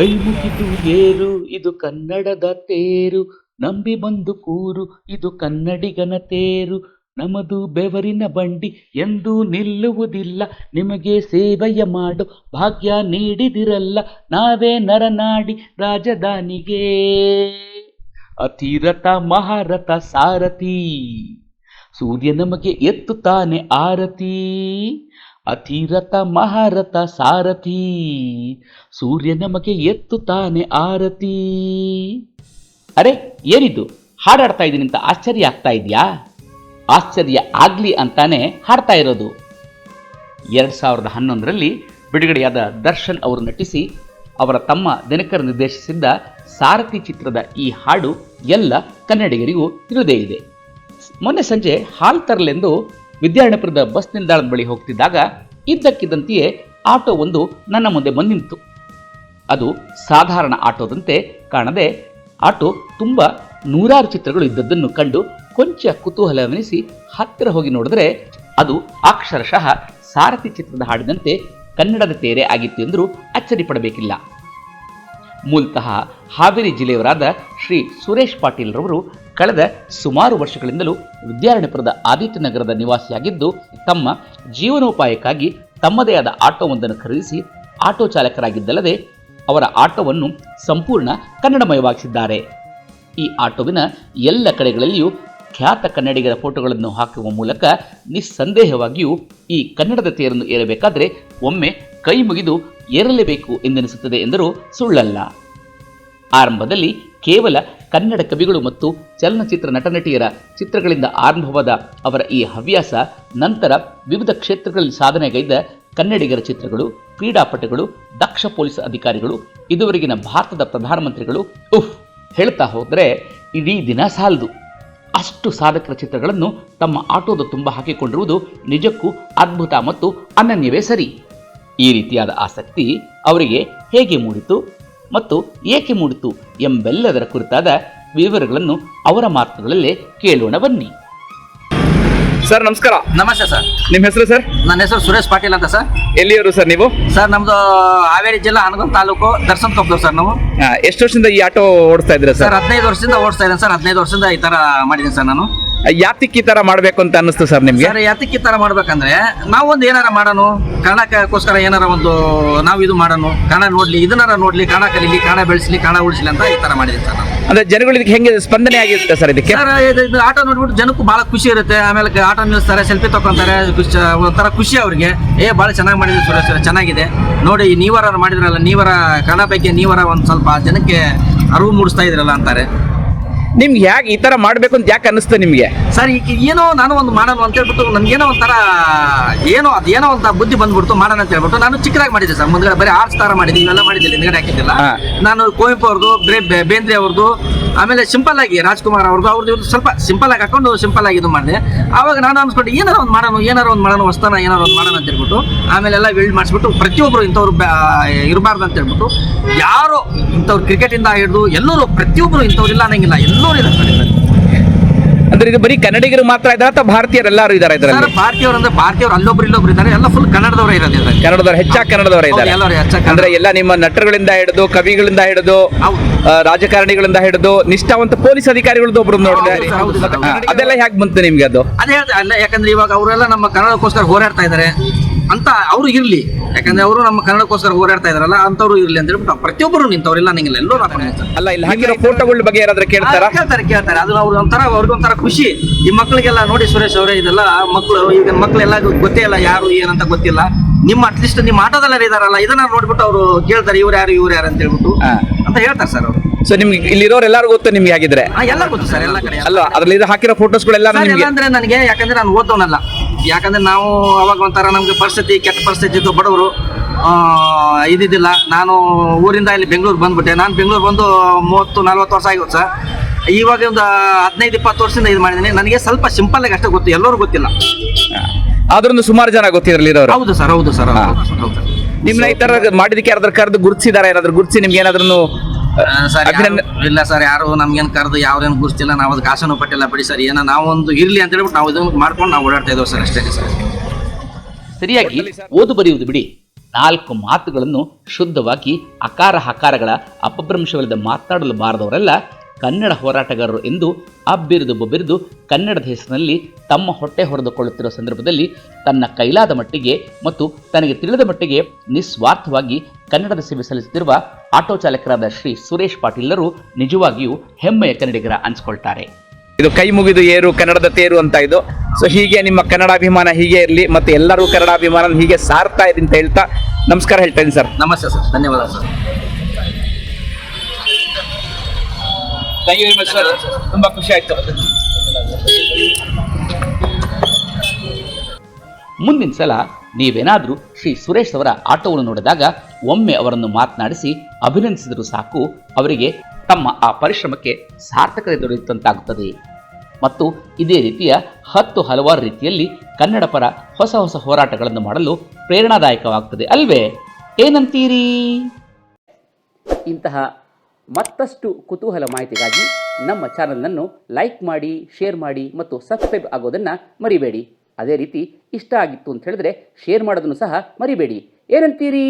ಕೈ ಮುಗಿದು ಏರು, ಇದು ಕನ್ನಡದ ತೇರು. ನಂಬಿ ಬಂದು ಕೂರು, ಇದು ಕನ್ನಡಿಗನ ತೇರು. ನಮದು ಬೆವರಿನ ಬಂಡಿ ಎಂದೂ ನಿಲ್ಲುವುದಿಲ್ಲ. ನಿಮಗೆ ಸೇವೆಯ ಮಾಡು, ಭಾಗ್ಯ ನೀಡಿದಿರಲ್ಲ. ನಾವೇ ನರನಾಡಿ ರಾಜಧಾನಿಗೆ. ಅತಿರಥ ಮಹಾರಥ ಸಾರಥಿ. ಸೂರ್ಯ ನಮಗೆ ಎತ್ತುತ್ತಾನೆ ಆರತಿ. ಅತಿರಥ ಮಹಾರಥ ಸಾರಥಿ. ಸೂರ್ಯ ನಮಗೆ ಎತ್ತುತ್ತಾನೆ ಆರತಿ. ಅರೆ, ಏನಿದು? ಹಾಡಾಡ್ತಾ ಇದ್ದೀನಿ ಅಂತ ಆಶ್ಚರ್ಯ ಆಗ್ತಾ ಇದೆಯಾ? ಆಶ್ಚರ್ಯ ಆಗ್ಲಿ ಅಂತಾನೆ ಹಾಡ್ತಾ ಇರೋದು. ಎರಡು ಸಾವಿರದ ಹನ್ನೊಂದರಲ್ಲಿ ಬಿಡುಗಡೆಯಾದ ದರ್ಶನ್ ಅವರು ನಟಿಸಿ, ಅವರ ತಮ್ಮ ದಿನಕರ್ ನಿರ್ದೇಶಿಸಿದ್ದ ಸಾರಥಿ ಚಿತ್ರದ ಈ ಹಾಡು ಎಲ್ಲ ಕನ್ನಡಿಗರಿಗೂ ತಿಳಿದೇ ಇದೆ. ಮೊನ್ನೆ ಸಂಜೆ ಹಾಲ್ ತರಲೆಂದು ವಿದ್ಯಾರಣ್ಯಪುರದ ಬಸ್ ನಿಲ್ದಾಣದ ಬಳಿ ಹೋಗ್ತಿದ್ದಾಗ ಇದ್ದಕ್ಕಿದ್ದಂತೆಯೇ ಆಟೋ ಒಂದು ನನ್ನ ಮುಂದೆ ಬಂದಿತ್ತು. ಅದು ಸಾಧಾರಣ ಆಟೋದಂತೆ ಕಾಣದೆ ಆಟೋ ತುಂಬ ನೂರಾರು ಚಿತ್ರಗಳು ಇದ್ದದ್ದನ್ನು ಕಂಡು ಕೊಂಚ ಕುತೂಹಲವೆನಿಸಿ ಹತ್ತಿರ ಹೋಗಿ ನೋಡಿದ್ರೆ ಅದು ಅಕ್ಷರಶಃ ಸಾರಥಿ ಚಿತ್ರದ ಹಾಡಿನಂತೆ ಕನ್ನಡದ ತೇರೆ ಆಗಿತ್ತು ಎಂದರೂ ಅಚ್ಚರಿ ಪಡಬೇಕಿಲ್ಲ ಮೂಲತಃ ಹಾವೇರಿ ಜಿಲ್ಲೆಯವರಾದ ಶ್ರೀ ಸುರೇಶ್ ಪಾಟೀಲ್ ರವರು ಕಳೆದ ಸುಮಾರು ವರ್ಷಗಳಿಂದಲೂ ವಿದ್ಯಾರಣ್ಯಪುರದ ಆದಿತ್ಯನಗರದ ನಿವಾಸಿಯಾಗಿದ್ದು, ತಮ್ಮ ಜೀವನೋಪಾಯಕ್ಕಾಗಿ ತಮ್ಮದೇ ಆದ ಆಟೋವೊಂದನ್ನು ಖರೀದಿಸಿ ಆಟೋ ಚಾಲಕರಾಗಿದ್ದಲ್ಲದೆ, ಅವರ ಆಟೋವನ್ನು ಸಂಪೂರ್ಣ ಕನ್ನಡಮಯವಾಗಿಸಿದ್ದಾರೆ. ಈ ಆಟೋವಿನ ಎಲ್ಲ ಕಡೆಗಳಲ್ಲಿಯೂ ಖ್ಯಾತ ಕನ್ನಡಿಗರ ಫೋಟೋಗಳನ್ನು ಹಾಕುವ ಮೂಲಕ ನಿಸ್ಸಂದೇಹವಾಗಿಯೂ ಈ ಕನ್ನಡದ ತೇರನ್ನು ಏರಬೇಕಾದರೆ ಒಮ್ಮೆ ಕೈ ಮುಗಿದು ಏರಲೇಬೇಕು ಎಂದೆನಿಸುತ್ತದೆ ಎಂದರೂ ಸುಳ್ಳಲ್ಲ. ಆರಂಭದಲ್ಲಿ ಕೇವಲ ಕನ್ನಡ ಕವಿಗಳು ಮತ್ತು ಚಲನಚಿತ್ರ ನಟನಟಿಯರ ಚಿತ್ರಗಳಿಂದ ಆರಂಭವಾದ ಅವರ ಈ ಹವ್ಯಾಸ, ನಂತರ ವಿವಿಧ ಕ್ಷೇತ್ರಗಳಲ್ಲಿ ಸಾಧನೆಗೈದ ಕನ್ನಡಿಗರ ಚಿತ್ರಗಳು, ಕ್ರೀಡಾಪಟುಗಳು, ದಕ್ಷ ಪೊಲೀಸ್ ಅಧಿಕಾರಿಗಳು, ಇದುವರೆಗಿನ ಭಾರತದ ಪ್ರಧಾನಮಂತ್ರಿಗಳು, ಉಫ್, ಹೇಳ್ತಾ ಹೋದರೆ ಇಡೀ ದಿನ ಸಾಲದು. ಅಷ್ಟು ಸಾಧಕರ ಚಿತ್ರಗಳನ್ನು ತಮ್ಮ ಆಟೋದ ತುಂಬ ಹಾಕಿಕೊಂಡಿರುವುದು ನಿಜಕ್ಕೂ ಅದ್ಭುತ ಮತ್ತು ಅನನ್ಯವೇ ಸರಿ. ಈ ರೀತಿಯಾದ ಆಸಕ್ತಿ ಅವರಿಗೆ ಹೇಗೆ ಮೂಡಿತು? ಮತ್ತು ಏಕೆ ಮೂಡಿತು ಎಂಬೆಲ್ಲದರ ಕುರಿತಾದ ವಿವರಗಳನ್ನು ಅವರ ಮಾತುಗಳಲ್ಲೇ ಕೇಳೋಣ ಬನ್ನಿ. ಸರ್ ನಮಸ್ಕಾರ. ನಮಸ್ತೆ ಸರ್. ನಿಮ್ಮ ಹೆಸರು ಸರ್? ನನ್ನ ಹೆಸರು ಸುರೇಶ್ ಪಾಟೀಲ್ ಅಂತ ಸರ್. ಎಲ್ಲಿಯವರು ಸರ್ ನೀವು? ಸರ್ ನಮ್ದು ಹಾವೇರಿ ಜಿಲ್ಲಾ ಹನಗಲ್ ತಾಲೂಕು ದರ್ಶನ್ ಕೊಪ್ಪದವ್ರು ಸರ್ ನಾವು. ಆ, ಎಷ್ಟು ವರ್ಷದಿಂದ ಈ ಆಟೋ ಓಡಿಸ್ತಾ ಇದ್ದೀರಾ ಸರ್? ಸರ್ ಹದಿನೈದು ವರ್ಷದಿಂದ ಓಡಿಸ್ತಾ ಇದ್ದೇನೆ ಸರ್. ಹದಿನೈದು ವರ್ಷದಿಂದ ಈ ತರ ಮಾಡಿದ್ದೀನಿ ಸರ್ ನಾನು. ಯಾತಿಕ್ ಈ ತರ ಮಾಡ್ಬೇಕು ಅಂತ ಅನ್ನಿಸ್ತು ಸರ್ ನಿಮ್ಗೆ? ಸರ್ ಯಾತಕ್ಕೆ ಈ ತರ ಮಾಡ್ಬೇಕಂದ್ರೆ ನಾವೊಂದು ಒಂದು ಏನಾರ ಮಾಡೋಣ ಕನ್ನಡಕ್ಕೋಸ್ಕರ ಏನಾರ ಒಂದು ನಾವು ಇದು ಮಾಡೋಣ ಕನ್ನಡ ನೋಡ್ಲಿ ಇದನ್ನಾರ ನೋಡ್ಲಿ ಕನ್ನಡ ಕಲೀಲಿ ಕನ್ನಡ ಬೆಳೆಸಲಿ ಕನ್ನಡ ಉಳಿಸ್ಲಿ ಅಂತ ಈ ತರ ಮಾಡಿದೆ ಸರ್ ಅಂದ್ರೆ ಜನಗಳು ಇದಕ್ಕೆ ಹೆಂಗೆ ಸ್ಪಂದನೆ ಆಗಿರುತ್ತೆ ಸರ್ ಇದಕ್ಕೆ? ಸರ್ ಇದು ಇದು ಆಟೋ ನೋಡ್ಬಿಟ್ಟು ಜನಕ್ಕೂ ಬಹಳ ಖುಷಿ ಇರುತ್ತೆ. ಆಮೇಲೆ ಆಟೋ ನಿಲ್ಲಿಸ್ತಾರೆ ಸೆಲ್ಫಿ ತಗೊಂತಾರೆ ಖುಷಿ ಒಂಥರ ಖುಷಿ ಅವ್ರಿಗೆ. ಏ ಭಾಳ ಚೆನ್ನಾಗಿ ಮಾಡಿದ್ರು ಸುರೇಶ್ ಅವ್ರೆ, ಚೆನ್ನಾಗಿದೆ. ನೋಡಿ ನೀವರ ಮಾಡಿದ್ರಲ್ಲ ನೀವರ ಕನ್ನಡ ಬಗ್ಗೆ ನೀವರ ಒಂದು ಸ್ವಲ್ಪ ಜನಕ್ಕೆ ಅರಿವು ಮೂಡಿಸ್ತಾ ಇದ್ರಲ್ಲ ಅಂತಾರೆ. ನಿಮ್ಗೆ ಯಾಕೆ ಈ ಥರ ಮಾಡಬೇಕು ಅಂತ ಯಾಕೆ ಅನ್ನಿಸ್ತು ನಿಮ್ಗೆ? ಸರ್ ಈಗ ಏನೋ ನಾನು ಒಂದು ಮಾಡೋಣ ಅಂತ ಹೇಳ್ಬಿಟ್ಟು ನನ್ಗೇನೋ ಒಂಥರ ಏನೋ ಅದೇನೋ ಒಂದು ಬುದ್ಧಿ ಬಂದ್ಬಿಡ್ತು ಮಾಡೋಣ ಅಂತ ಹೇಳ್ಬಿಟ್ಟು ನಾನು ಚಿಕ್ಕದಾಗಿ ಮಾಡಿದ್ದೆ ಸರ್. ಮುಂದ್ಗಡೆ ಬರೀ ಆರ್ಟ್ಸ್ ತರ ಮಾಡಿದ್ದೆ ಇವೆಲ್ಲ ಮಾಡಿದ್ದೆ ಹಿಂದ್ಗಡೆ ಹಾಕಿದ್ದಿಲ್ಲ. ನಾನು ಕುವೆಂಪು ಅವ್ರದ್ದು ಬೇ- ಬೇಂದ್ರೆ ಅವ್ರದ್ದು ಆಮೇಲೆ ಸಿಂಪಲ್ ಆಗಿ ರಾಜ್ಕುಮಾರ್ ಅವ್ರದ್ದು ಅವ್ರದ್ದು ಸ್ವಲ್ಪ ಸಿಂಪಲ್ ಆಗಿ ಹಾಕೊಂಡು ಸಿಂಪಲ್ ಆಗಿ ಇದು ಮಾಡಿದೆ. ಆವಾಗ ನಾನು ಅನ್ಸ್ಕೊಂಡು ಏನಾರ ಒಂದು ಮಾಡೋಣ ಏನಾರ ಒಂದು ಮಾಡೋಣ ಹೊಸ್ತಾನ ಏನಾರ ಒಂದು ಮಾಡೋಣ ಅಂತ ಹೇಳ್ಬಿಟ್ಟು ಆಮೇಲೆ ಎಲ್ಲ ಬಿಲ್ಡ್ ಮಾಡಿಸ್ಬಿಟ್ಟು ಪ್ರತಿಯೊಬ್ಬರು ಇಂಥವ್ರು ಇರಬಾರ್ದು ಅಂತ ಹೇಳ್ಬಿಟ್ಟು ಯಾರು ಇಂಥವ್ರು ಕ್ರಿಕೆಟ್ ಇಂದ ಹಿಡಿದು ಎಲ್ಲರೂ ಪ್ರತಿಯೊಬ್ಬರು ಇಂಥವ್ರು ಇಲ್ಲ ಅನ್ನಂಗಿಲ್ಲ ಎಲ್ಲರೂ ಇದ್ದಾರೆ. ಅಂದ್ರೆ ಇದು ಬರೀ ಕನ್ನಡಿಗರು ಮಾತ್ರ ಇದ್ದಾರೆ ಅಥವಾ ಭಾರತೀಯರು ಎಲ್ಲರೂ ಇದಾರೆ ಸರ್ ಇದರಲ್ಲಿ ಭಾರತೀಯರು ಅಂದ್ರೆ ಭಾರತೀಯರು ಅಲ್ಲೊಬ್ರು ಇಲ್ಲೊಬ್ರು ಇದ್ದಾರೆ ಎಲ್ಲ ಫುಲ್ ಕನ್ನಡದವರೇ ಇರೋದು ಇದ್ರಲ್ಲಿ. ಕನ್ನಡದವರು ಹೆಚ್ಚಾಗಿ ಕನ್ನಡದವರೇ ಇದ್ದಾರೆ ಎಲ್ಲರೂ ಹೆಚ್ಚಾಗಿ. ಅಂದ್ರೆ ಎಲ್ಲ ನಿಮ್ಮ ನಟರುಗಳಿಂದ ಹಿಡಿದು ಕವಿಗಳಿಂದ ಹಿಡಿದು ರಾಜಕಾರಣಿಗಳಿಂದ ಹಿಡಿದು ನಿಷ್ಠಾವಂತ ಪೊಲೀಸ್ ಅಧಿಕಾರಿಗಳದ್ದು ಒಬ್ರು ನೋಡಿದೆ. ಅದೆಲ್ಲ ಹೇಗೆ ಬಂತು ನಿಮ್ಗೆ ಅದು ಅದೇ ಅಲ್ಲ ಯಾಕಂದ್ರೆ ಇವಾಗ ಅವರೆಲ್ಲ ನಮ್ಮ ಕನ್ನಡಕ್ಕೋಸ್ಕರ ಹೋರಾಡ್ತಾ ಇದ್ದಾರೆ ಅಂತ ಅವರು ಇರ್ಲಿ ಯಾಕಂದ್ರೆ ಅವರು ನಮ್ಮ ಕನ್ನಡಕ್ಕೋಸ್ಕರ ಹೋರಾಡ್ತಾ ಇದಾರಲ್ಲ ಅಂತವ್ರು ಇರ್ಲಿ ಅಂತ ಹೇಳ್ಬಿಟ್ಟು ಪ್ರತಿಯೊಬ್ಬರು ನಿಂತವ್ರಿಲ್ಲ ನಿಂಗಿಲ್ಲ ಎಲ್ಲರೂ ಅಲ್ಲ ಇಲ್ಲಿ ಹಾಕಿರೋ ಫೋಟೋಗಳ ಬಗ್ಗೆ ಏನಾದ್ರೆ ಕೇಳ್ತಾರ? ಕೇಳ್ತಾರೆ ಕೇಳ್ತಾರೆ. ಅದು ಅವ್ರ ಒಂಥರ ಅವ್ರಿಗೆ ಒಂಥರ ಖುಷಿ. ಈ ಮಕ್ಕಳಿಗೆಲ್ಲ ನೋಡಿ ಸುರೇಶ್ ಅವರೇ ಇದೆಲ್ಲ ಮಕ್ಕಳು ಈಗ ಮಕ್ಕಳೆಲ್ಲ ಗೊತ್ತೇ ಇಲ್ಲ ಯಾರು ಏನಂತ ಗೊತ್ತಿಲ್ಲ. ನಿಮ್ಮ ಅಟ್ಲೀಸ್ಟ್ ನಿಮ್ಮ ಆಟೋದಲ್ಲ ಇದಾರಲ್ಲ ಇದನ್ನ ನೋಡ್ಬಿಟ್ಟು ಅವರು ಕೇಳ್ತಾರೆ ಇವ್ರು ಯಾರು ಇವ್ರು ಯಾರು ಅಂತ ಹೇಳ್ಬಿಟ್ಟು ಅಂತ ಹೇಳ್ತಾರೆ ಸರ್ ಅವರು. ಸೊ ನಿಮ್ಗೆ ಇಲ್ಲಿರೋರು ಎಲ್ಲರೂ ಗೊತ್ತು ನಿಮ್ಗೆ ಆಗಿದ್ರೆ ಎಲ್ಲ ಗೊತ್ತು ಸರ್ ಎಲ್ಲ ಕಡೆ. ಅಲ್ಲ ಅದ್ರಲ್ಲಿ ಹಾಕಿರೋ ಫೋಟೋಸ್ಗಳೆಲ್ಲ ಅಂದ್ರೆ ನನಗೆ ಯಾಕಂದ್ರೆ ನಾನು ಓದೋನಲ್ಲ ಯಾಕಂದ್ರೆ ನಾವು ಅವಾಗ ಒಂಥರ ನಮ್ಗೆ ಪರಿಸ್ಥಿತಿ ಕೆಟ್ಟ ಪರಿಸ್ಥಿತಿ ಇದ್ದು ಬಡವರು. ಆ, ಇದಿದ್ದಿಲ್ಲ ನಾನು ಊರಿಂದ ಇಲ್ಲಿ ಬೆಂಗಳೂರು ಬಂದ್ಬಿಟ್ಟೆ. ನಾನು ಬೆಂಗಳೂರು ಬಂದು ಮೂವತ್ತು ನಲ್ವತ್ತು ವರ್ಷ ಆಗಿತ್ತು ಸರ್. ಇವಾಗ ಒಂದು ಹದಿನೈದು ಇಪ್ಪತ್ತು ವರ್ಷದಿಂದ ಇದು ಮಾಡಿದ್ದೀನಿ. ನನಗೆ ಸ್ವಲ್ಪ ಸಿಂಪಲ್ ಆಗಿ ಅಷ್ಟೇ ಗೊತ್ತು ಎಲ್ಲರೂ ಗೊತ್ತಿಲ್ಲ. ಆದ್ರೂ ಸುಮಾರು ಜನ ಗೊತ್ತಿರಲಿಲ್ಲ ಹೌದು ಸರ್ ಹೌದು ಸರ್ ಹೌದು ನಿಮ್ಮ ಈ ತರ ಮಾಡಿದಕ್ಕೆ ಯಾರಾದ್ರೂ ಕರೆದು ಗುರುತಿಸಿದಾರ? ಏನಾದ್ರು ಗುರುತಿಸಿ ನಿಮ್ಗೆ ಏನಾದ್ರೂ ಸರ್ ಇಲ್ಲ ಸರ್ ಯಾರು ನಮ್ಗೇನು ಕರೆದು ಯಾವ್ರೇನು ಗುರುತಿಲ್ಲ ನಾವು ಅದು ಆಸನೂ ಪಟ್ಟಿಲ್ಲ ಬಿಡಿ ಸರ್. ಏನೋ ನಾವೊಂದು ಇರ್ಲಿ ಅಂತ ಹೇಳ್ಬಿಟ್ಟು ನಾವು ಇದನ್ನು ಮಾಡ್ಕೊಂಡು ನಾವು ಓಡಾಡ್ತಾ ಇದ್ದೇವೆ ಸರ್ ಅಷ್ಟೇ ಸರ್. ಸರಿಯಾಗಿ ಓದು ಬರೆಯುವುದು ಬಿಡಿ. ನಾಲ್ಕು ಮಾತುಗಳನ್ನು ಶುದ್ಧವಾಗಿ ಅಕಾರ ಹಕಾರಗಳ ಅಪಭ್ರಂಶವಿಲ್ಲದೆ ಮಾತನಾಡಲು ಬಾರದವರೆಲ್ಲ ಕನ್ನಡ ಹೋರಾಟಗಾರರು ಎಂದು ಅಬ್ಬಿರಿದು ಬೊಬ್ಬಿರಿದು ಕನ್ನಡದ ಹೆಸರಿನಲ್ಲಿ ತಮ್ಮ ಹೊಟ್ಟೆ ಹೊರೆದುಕೊಳ್ಳುತ್ತಿರುವ ಸಂದರ್ಭದಲ್ಲಿ ತನ್ನ ಕೈಲಾದ ಮಟ್ಟಿಗೆ ಮತ್ತು ತನಗೆ ತಿಳಿದ ಮಟ್ಟಿಗೆ ನಿಸ್ವಾರ್ಥವಾಗಿ ಕನ್ನಡದ ಸೇವೆ ಸಲ್ಲಿಸುತ್ತಿರುವ ಆಟೋ ಚಾಲಕರಾದ ಶ್ರೀ ಸುರೇಶ್ ಪಾಟೀಲರು ನಿಜವಾಗಿಯೂ ಹೆಮ್ಮೆಯ ಕನ್ನಡಿಗರ ಅನಿಸ್ಕೊಳ್ತಾರೆ. ಇದು ಕೈ ಮುಗಿದು ಏರು ಕನ್ನಡದ ತೇರು ಅಂತ ಇದು. ಸೊ ಹೀಗೆ ನಿಮ್ಮ ಕನ್ನಡಾಭಿಮಾನ ಹೀಗೆ ಇರಲಿ ಮತ್ತೆ ಎಲ್ಲರೂ ಕನ್ನಡಾಭಿಮಾನ ಹೀಗೆ ಸಾರ್ತಾ ಇದೆ ಅಂತ ಹೇಳ್ತಾ ನಮಸ್ಕಾರ ಹೇಳ್ತೇನೆ ಇದ್ದೀನಿ ಸರ್. ನಮಸ್ತೆ ಸರ್ ಧನ್ಯವಾದ sir. Thank you very much sir ತುಂಬಾ ಖುಷಿ ಆಯ್ತು. ಮುಂದಿನ ಸಲ ನೀವೇನಾದರೂ ಶ್ರೀ ಸುರೇಶ್ ಅವರ ಆಟೋವನ್ನು ನೋಡಿದಾಗ ಒಮ್ಮೆ ಅವರನ್ನು ಮಾತನಾಡಿಸಿ ಅಭಿನಂದಿಸಿದರೂ ಸಾಕು, ಅವರಿಗೆ ತಮ್ಮ ಆ ಪರಿಶ್ರಮಕ್ಕೆ ಸಾರ್ಥಕತೆ ದೊರೆಯುತ್ತಂತಾಗುತ್ತದೆ. ಮತ್ತು ಇದೇ ರೀತಿಯ ಹತ್ತು ಹಲವಾರು ರೀತಿಯಲ್ಲಿ ಕನ್ನಡ ಪರ ಹೊಸ ಹೊಸ ಹೋರಾಟಗಳನ್ನು ಮಾಡಲು ಪ್ರೇರಣಾದಾಯಕವಾಗುತ್ತದೆ ಅಲ್ವೇ? ಏನಂತೀರಿ? ಇಂತಹ ಮತ್ತಷ್ಟು ಕುತೂಹಲ ಮಾಹಿತಿಗಾಗಿ ನಮ್ಮ ಚಾನಲ್ನನ್ನು ಲೈಕ್ ಮಾಡಿ, ಶೇರ್ ಮಾಡಿ ಮತ್ತು ಸಬ್ಸ್ಕ್ರೈಬ್ ಆಗೋದನ್ನು ಮರಿಬೇಡಿ. ಅದೇ ರೀತಿ ಇಷ್ಟ ಆಗಿತ್ತು ಅಂತ ಹೇಳಿದ್ರೆ ಶೇರ್ ಮಾಡೋದನ್ನು ಸಹ ಮರಿಬೇಡಿ. ಏನಂತೀರಿ?